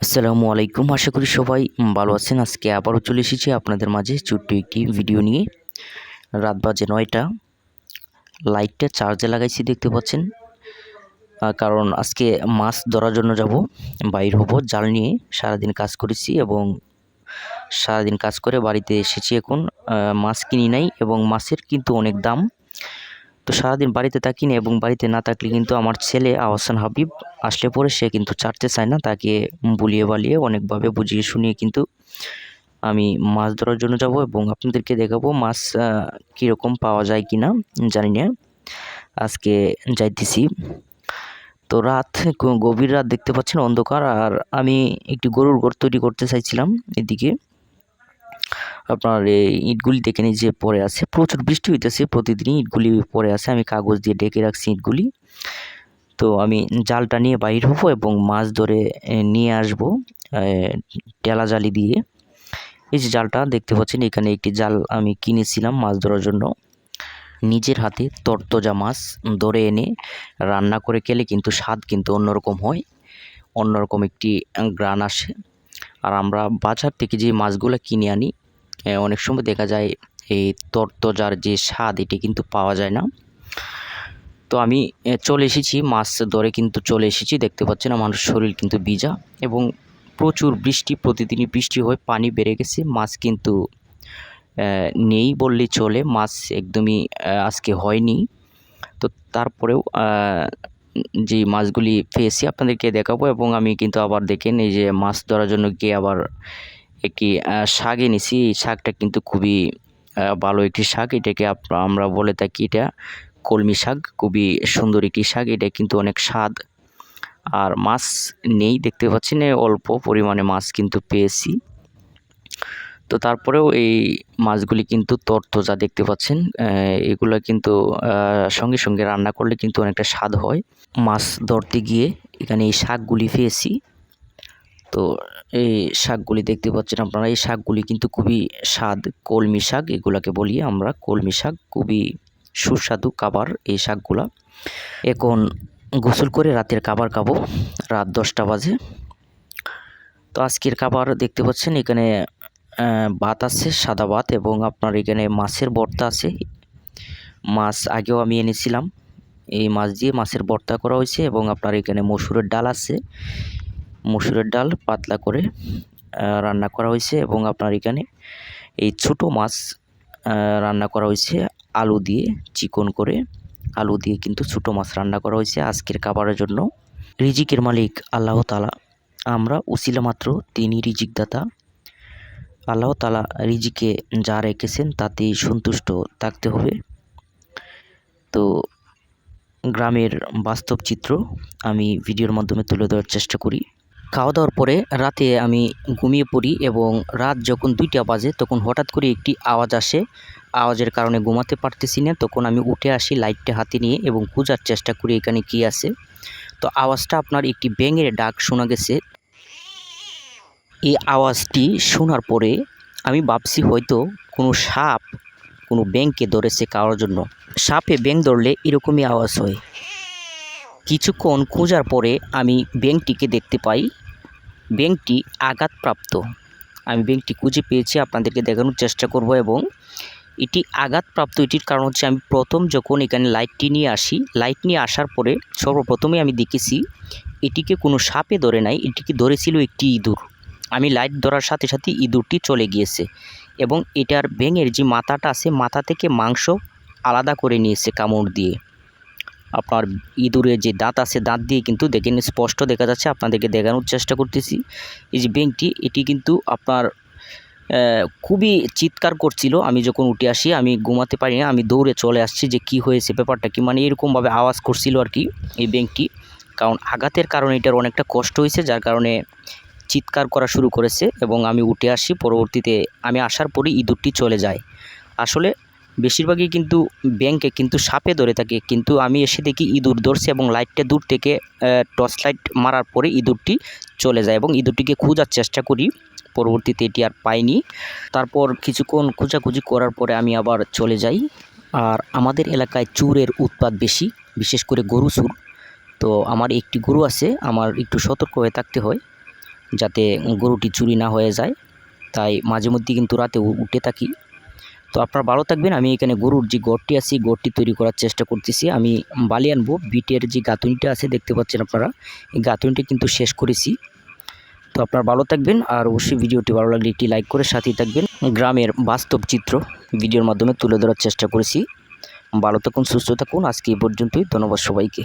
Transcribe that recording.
আসসালামু আলাইকুম। আশা করি সবাই ভালো আছেন। আজকে আবারও চলে এসেছি আপনাদের মাঝে ছোট্ট একটি ভিডিও নিয়ে। রাত বাজে নয়টা। লাইটটা চার্জে লাগাইছি দেখতে পাচ্ছেন। কারণ আজকে মাছ ধরার জন্য যাব, বাইর হব, জাল নিয়ে সারাদিন কাজ করেছি এবং সারাদিন কাজ করে বাড়িতে এসেছি এখন। মাছ কিনি নাই এবং মাছের কিন্তু অনেক দাম। তো সারাদিন বাড়িতে থাকি না এবং বাড়িতে না থাকলে কিন্তু আমার ছেলে আহসান হাবিব আসলে পরে সে কিন্তু ছাড়তে চায় না, তাকে বুলিয়ে বালিয়ে অনেকভাবে বুঝিয়ে শুনিয়ে কিন্তু আমি মাছ ধরার জন্য যাব এবং আপনাদেরকে দেখাবো মাছ কীরকম পাওয়া যায় কি না জানি না। আজকে যাইতেছি। তো রাত গভীর রাত দেখতে পাচ্ছেন অন্ধকার, আর আমি একটি গরুর ঘর তৈরি করতে চাইছিলাম এদিকে। আপনার এই ইটগুলি দেখে নিই যে পড়ে আছে। প্রচুর বৃষ্টি হইতেছে প্রতিদিনই ইটগুলি পড়ে আছে। আমি কাগজ দিয়ে ডেকে রাখছি ইটগুলি। তো আমি জালটা নিয়ে বাইর হব এবং মাছ ধরে নিয়ে আসব টেলা জালি দিয়ে। এই যে জালটা দেখতে পাচ্ছেন, এখানে একটি জাল আমি কিনেছিলাম মাছ ধরার জন্য। নিজের হাতে তরতজা মাছ ধরে এনে রান্না করে খেলে কিন্তু স্বাদ কিন্তু অন্যরকম হয়, অন্যরকম একটি গ্রান আসে। আমরা বাজার থেকে যে মাছগুলো কিনে আনি অনেক সময় দেখা যায় এই তরতজার যে স্বাদ, এটি কিন্তু পাওয়া যায় না। তো আমি চলে এসেছি, মাছ ধরে কিন্তু চলে এসেছি, দেখতে পাচ্ছেন আমার শরীর কিন্তু ভিজা এবং প্রচুর বৃষ্টি, প্রতিদিনই বৃষ্টি হয়ে পানি বেড়ে গেছে, মাছ কিন্তু নেই বললেই চলে, মাছ একদমই আজকে হয়নি। তো তারপরেও যে মাছগুলি পেয়েছি আপনাদেরকে দেখাবো এবং আমি কিন্তু আবার দেখেন এই যে মাছ ধরার জন্য গিয়ে আবার একটি শাক এনেছি। এই শাকটা কিন্তু খুবই ভালো একটি শাক। এটাকে আমরা বলে থাকি এটা কলমি শাক। খুবই সুন্দর একটি শাক। এটা কিন্তু অনেক স্বাদ। আর মাছ নেই, দেখতে পাচ্ছেন এই অল্প পরিমাণে মাছ কিন্তু পেয়েছি। তো তারপরেও এই মাছগুলি কিন্তু তরতজা দেখতে পাচ্ছেন এগুলো কিন্তু সঙ্গে সঙ্গে রান্না করলে কিন্তু অনেকটা স্বাদ হয়। মাছ ধরতে গিয়ে এখানে এই শাকগুলি পেয়েছি। তো এই শাকগুলি দেখতে পাচ্ছেন আপনারা, এই শাকগুলি কিন্তু খুবই স্বাদ। কলমি শাক, এগুলাকে বলি আমরা, কলমি শাক খুবই সুস্বাদু খাবার এই শাকগুলা। এখন গোসল করে রাতের খাবার খাব, রাত দশটা বাজে। তো আজকের খাবার দেখতে পাচ্ছেন, এখানে ভাত আছে, সাদা ভাত এবং আপনার এখানে মাছের ভর্তা আছে। মাছ আগেও আমি এনেছিলাম। এই মাছ দিয়ে মাছের ভর্তা করা হয়েছে এবং আপনার এখানে মসুরের ডাল আছে। মসুরের ডাল পাতলা করে রান্না করা হয়েছে এবং আপনার এখানে এই ছোট মাছ রান্না করা হয়েছে আলু দিয়ে, চিকন করে। আলু দিয়ে কিন্তু ছোট মাছ রান্না করা হয়েছে আজকের খাবারের জন্য। রিজিকের মালিক আল্লাহ তালা আমরা উসিলা মাত্র তিনি রিজিক দাতা আল্লাহ তালা রিজিকে যা রেখেছেন তাতেই সন্তুষ্ট থাকতে হবে। তো গ্রামের বাস্তব চিত্র আমি ভিডিওর মাধ্যমে তুলে ধরার চেষ্টা করি। খাওয়া দাওয়ার পরে রাতে আমি ঘুমিয়ে পড়ি এবং রাত যখন দুইটা বাজে তখন হঠাৎ করে একটি আওয়াজ আসে। আওয়াজের কারণে ঘুমাতে পারতেছি না। তখন আমি উঠে আসি লাইটটা হাতে নিয়ে এবং খোঁজার চেষ্টা করি এখানে কি আছে। তো আওয়াজটা আপনার একটি ব্যাঙের ডাক শোনা গেছে। এই আওয়াজটি শোনার পরে আমি ভাবছি হয়তো কোনো সাপ কোনো ব্যাংকে ধরেছে কারোর জন্য। সাপে ব্যাংক ধরলে এরকমই আওয়াজ হয়। কিছুক্ষণ খোঁজার পরে আমি ব্যাংকটিকে দেখতে পাই ব্যাংকটি আঘাতপ্রাপ্ত। আমি ব্যাংকটি খুঁজে পেয়েছি, আপনাদেরকে দেখানোর চেষ্টা করব এবং এটি আঘাতপ্রাপ্ত, এটির কারণ হচ্ছে আমি প্রথম যখন এখানে লাইটটি নিয়ে আসি, লাইট নিয়ে আসার পরে সর্বপ্রথমে আমি দেখেছি, এটিকে কোনো সাপে ধরে নাই, এটিকে ধরেছিল একটি ইঁদুর। আমি লাইট ধরার সাথে সাথে ইঁদুরটি চলে গিয়েছে এবং এটার ব্যাঙের যে মাথাটা আছে, মাথা থেকে মাংস আলাদা করে নিয়েছে কামড় দিয়ে। আপনার ইঁদুরের যে দাঁত আছে, দাঁত দিয়ে কিন্তু দেখেন, স্পষ্ট দেখা যাচ্ছে, আপনাদেরকে দেখানোর চেষ্টা করতেছি। এই যে ব্যাঙটি এটি কিন্তু আপনার খুবই চিৎকার করছিল। আমি যখন উঠে আসি, আমি ঘুমাতে পারি না, আমি দৌড়ে চলে আসছি যে কি হয়েছে ব্যাপারটা কি মানে এরকমভাবে আওয়াজ করছিল আর কি এই ব্যাঙটি কারণ আঘাতের কারণে এটার অনেকটা কষ্ট হয়েছে, যার কারণে চিৎকার করা শুরু করেছে এবং আমি উঠে আসি, পরবর্তীতে আমি আসার পরেই ইঁদুরটি চলে যায়। আসলে বেশিরভাগই কিন্তু ব্যাংকে কিন্তু সাপে ধরে থাকে, কিন্তু আমি এসে দেখি ইঁদুর ধরছে এবং লাইটটা দূর থেকে টর্চ লাইট মারার পরে ইঁদুরটি চলে যায় এবং ইঁদুরটিকে খোঁজার চেষ্টা করি। পরবর্তীতে এটি আর পাইনি। তারপর কিছুক্ষণ খোঁজাখুঁজি করার পরে আমি আবার চলে যাই। আর আমাদের এলাকায় চুরের উৎপাত বেশি, বিশেষ করে গরু চুর। তো আমার একটি গরু আছে, আমার একটু সতর্ক হয়ে থাকতে হয়। যাতে গরুটি চুরি না হয়ে যায়। তাই মাঝে মধ্যে কিন্তু রাতে উঠে থাকি। তো আপনারা ভালো থাকবেন। আমি এখানে গরুর যে গড়টি আছে গড়টি তৈরি করার চেষ্টা করতেছি। আমি বালি আনব। বিটের যে গাঁথুনিটা আছে, দেখতে পাচ্ছেন আপনারা। এই গাঁথুনিটি কিন্তু শেষ করেছি। তো আপনারা ভালো থাকবেন। আর অবশ্যই ভিডিওটি ভালো লাগলে একটি লাইক করে সাথেই থাকবেন। গ্রামের বাস্তব চিত্র ভিডিওর মাধ্যমে তুলে ধরার চেষ্টা করেছি। ভালো থাকুন, সুস্থ থাকুন। আজকে এই পর্যন্তই। ধন্যবাদ সবাইকে।